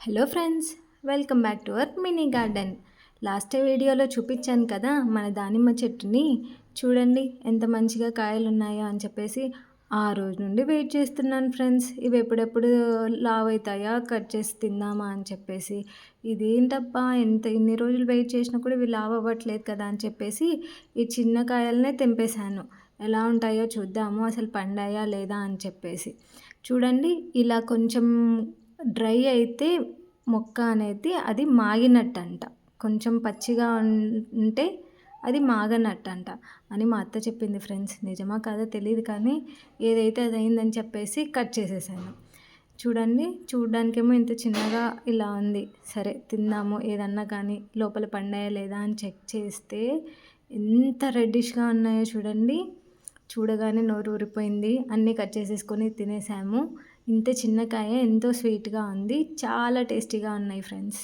Hello friends welcome back to our mini garden. Last వీడియోలో చూపించాను కదా మన దానిమ్మ చెట్టుని. చూడండి ఎంత మంచిగా కాయలు ఉన్నాయో అని చెప్పేసి ఆ రోజు నుండి వెయిట్ చేస్తున్నాను ఫ్రెండ్స్. ఇవి ఎప్పుడెప్పుడు లావ్ అవుతాయా కట్ చేసి తిందామా అని చెప్పేసి. ఇదేంటప్పా ఎంత ఇన్ని రోజులు వెయిట్ చేసినా కూడా ఇవి లావ్ అవ్వట్లేదు కదా అని చెప్పేసి ఈ చిన్న కాయలనే తెంపేశాను. ఎలా ఉంటాయో చూద్దాము అసలు పండాయా లేదా అని చెప్పేసి. చూడండి ఇలా కొంచెం డ్రై అయితే మొక్క అనేది అది మాగినట్టు అంట కొంచెం పచ్చిగా ఉంటే అది మాగనట్టు అంట అని మా అత్త చెప్పింది ఫ్రెండ్స్. నిజమా కాదో తెలియదు కానీ ఏదైతే అది అయిందని చెప్పేసి కట్ చేసేసాను. చూడండి చూడడానికేమో ఇంత చిన్నగా ఇలా ఉంది. సరే తిందాము. ఏదన్నా కానీ లోపల పండాయా లేదా అని చెక్ చేస్తే ఎంత రెడ్డిష్గా ఉన్నాయో చూడండి. చూడగానే నోరు ఊరిపోయింది. అన్నీ కట్ చేసేసుకొని తినేసాము. ఇంత చిన్న కాయ ఎంతో స్వీట్గా ఉంది. చాలా టేస్టీగా ఉన్నాయి ఫ్రెండ్స్.